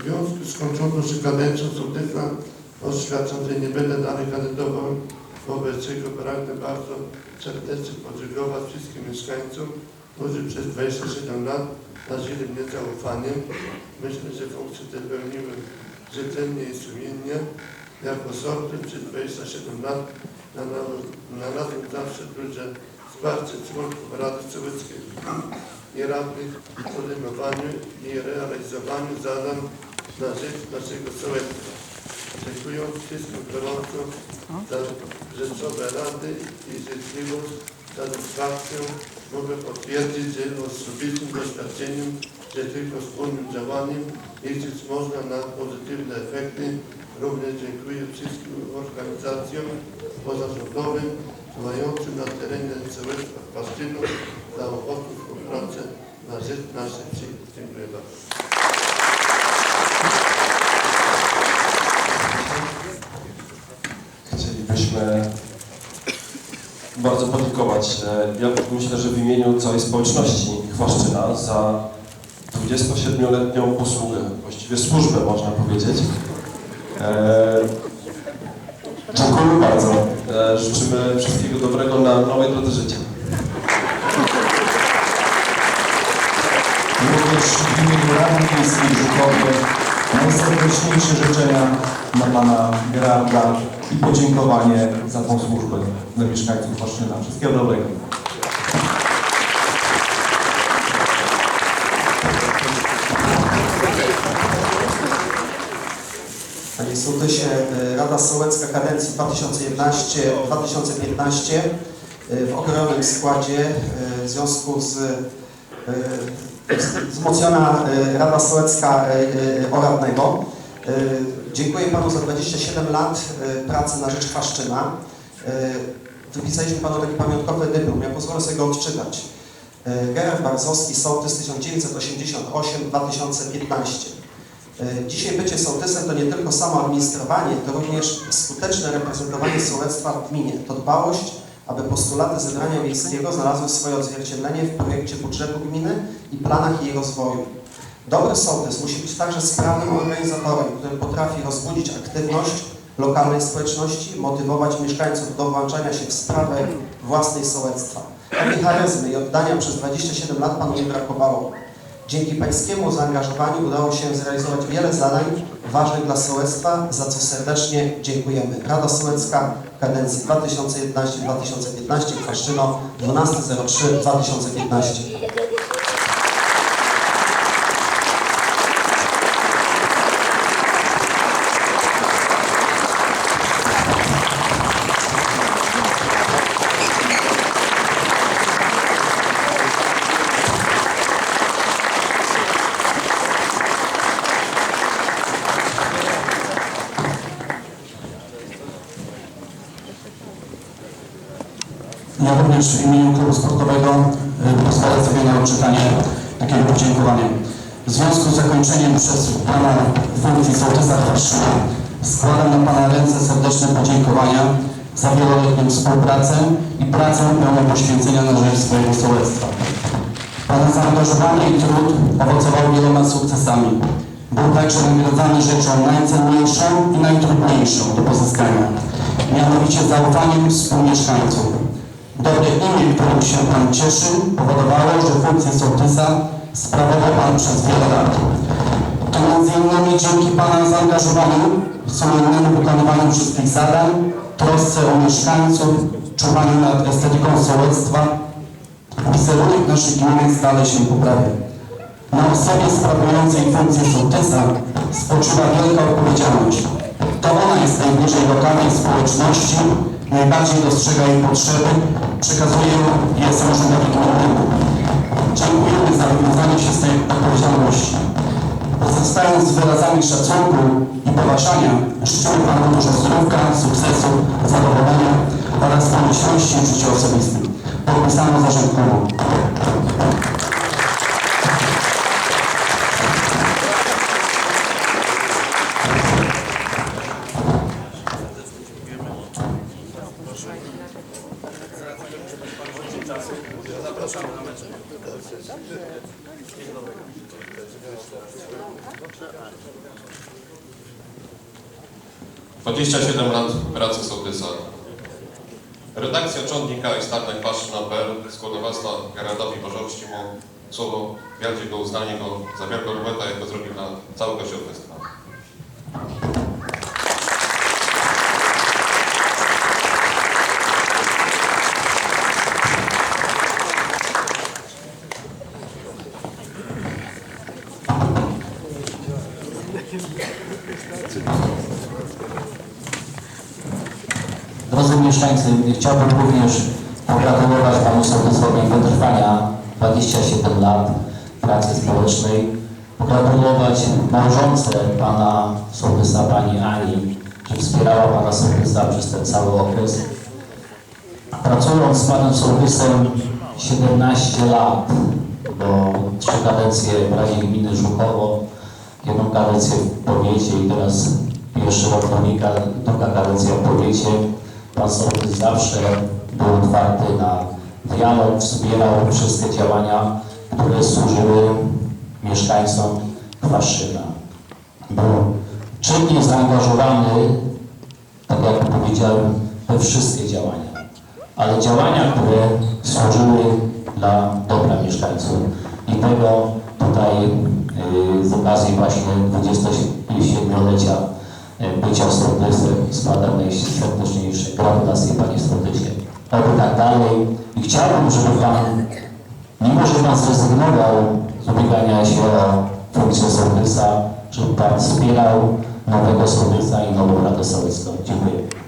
W związku z się kadencją sołtysa oświadczam, że nie będę dalej kandydował wobec czego pragnę bardzo serdecznie podziękować wszystkim mieszkańcom, którzy przez 27 lat darzyli mnie zaufaniem. Myślę, że funkcję tę pełniłem rzetelnie i sumiennie. Jako sołtys przez 27 lat znalazłem zawsze duże wsparcie członków Rady Sołeckiej i radnych w podejmowaniu i realizowaniu zadań na rzecz naszego sołectwa. Dziękuję wszystkim gorąco za rzeczowe rady i życzliwość, satysfakcję. Mogę potwierdzić, że osobistym doświadczeniem, że tylko wspólnym działaniem liczyć można na pozytywne efekty. Również dziękuję wszystkim organizacjom pozarządowym działającym na terenie sołectwa Paszczynów za ochotę współpracę na rzecz naszej wsi. Dziękuję bardzo. Bardzo podziękować, e, ja myślę, że w imieniu całej społeczności Chwaszczyna za 27-letnią posługę, właściwie służbę można powiedzieć. E, Dziękuję bardzo. E, Życzymy wszystkiego dobrego na nowej drodze życia. Również w imieniu Rady Miejskiej Żukowie najserdeczniejsze życzenia dla Pana Gerarda i podziękowanie za tą służbę dla mieszkańców Chwaszczyna. Wszystkiego dobrego. Panie Sołtysie, e, Rada Sołecka kadencji 2011-2015 e, w okrojonym składzie e, w związku z wzmocniona e, Rada Sołecka e, e, Oradnego. Dziękuję Panu za 27 lat pracy na rzecz Chwaszczyna. Wypisaliśmy Panu taki pamiątkowy dyplom, ja pozwolę sobie go odczytać. Gerard Barzowski, sołtys 1988-2015. E, Dzisiaj bycie sołtysem to nie tylko samo administrowanie, to również skuteczne reprezentowanie sołectwa w gminie. To dbałość, aby postulaty zebrania miejskiego znalazły swoje odzwierciedlenie w projekcie budżetu gminy i planach jej rozwoju. Dobry sołtys musi być także sprawnym organizatorem, który potrafi rozbudzić aktywność lokalnej społeczności, motywować mieszkańców do włączania się w sprawę własnej sołectwa. Takiej charyzmy i oddania przez 27 lat Panu nie brakowało. Dzięki Pańskiemu zaangażowaniu udało się zrealizować wiele zadań ważnych dla sołectwa, za co serdecznie dziękujemy. Rada Sołecka kadencji 2011-2015 Kwaszczyno 12.03.2015. Ja również w imieniu klubu sportowego y, pozwolę sobie na odczytanie takiego podziękowania. W związku z zakończeniem przez Pana funkcji sołtysa Chwaszczyna składam na Pana ręce serdeczne podziękowania za wieloletnią współpracę i pracę pełną poświęcenia na rzecz swojego sołectwa. Pana zaangażowanie i trud owocował wieloma sukcesami. Był także nagradzany rzeczą najcenniejszą i najtrudniejszą do pozyskania, mianowicie zaufaniem współmieszkańców. Dobre imię, którym się Pan cieszył, powodowało, że funkcję sołtysa sprawował Pan przez wiele lat. To innymi dzięki Pana zaangażowaniu w sumiennemu wykonywaniu wszystkich zadań, trosce o mieszkańców, czuwaniu nad estetyką sołectwa, wizerunek naszej gminy stale się poprawia. Na osobie sprawującej funkcję sołtysa spoczywa wielka odpowiedzialność. To ona jest najbliżej lokalnej społeczności, najbardziej dostrzega jej potrzeby, przekazuje je samorządowi gminnemu. Dziękujemy za wywiązanie się z tej odpowiedzialności. Pozostając z wyrazami szacunku i poważania, życzymy Panu dużo zdrówka, sukcesu, zadowolenia oraz pomyślności w życiu osobistym. Podpisano zarząd klubu. Zapraszamy na mecz. Dwadzieścia siedem lat pracy sołtysa. Redakcja Czondnika i Startek Patrzy na PL składowasta Gerardowi Bożowskiemu słowo wielkie go uznanie go za wielką robotę, to zrobił na całego środowiska. Drodzy mieszkańcy, chciałbym również pogratulować Panu Sołtysowi wytrwania 27 lat pracy społecznej. Pogratulować małżonce Pana Sołtysa, Pani Ani, że wspierała Pana Sołtysa przez ten cały okres. Pracując z Panem Sołtysem 17 lat, bo trzy kadencje w Radzie Gminy Żukowo, jedną kadencję w powiecie i teraz pierwszy rok druga, kadencja w powiecie. Pan Sołtys zawsze był otwarty na dialog, wspierał wszystkie działania, które służyły mieszkańcom Kwaszyna. Był czynnie zaangażowany, tak jak powiedziałem, we wszystkie działania, ale działania, które służyły dla dobra mieszkańców. I tego tutaj z okazji właśnie 27-lecia yy, bycia sołtysem składam najserdeczniejsze gratulacje Panie Sołtysie. Oby tak dalej. I chciałbym, żeby Pan, mimo że Pan zrezygnował z ubiegania się o funkcję sołtysa, żeby Pan wspierał nowego sołtysa i nową Radę Sołecką. Dziękuję.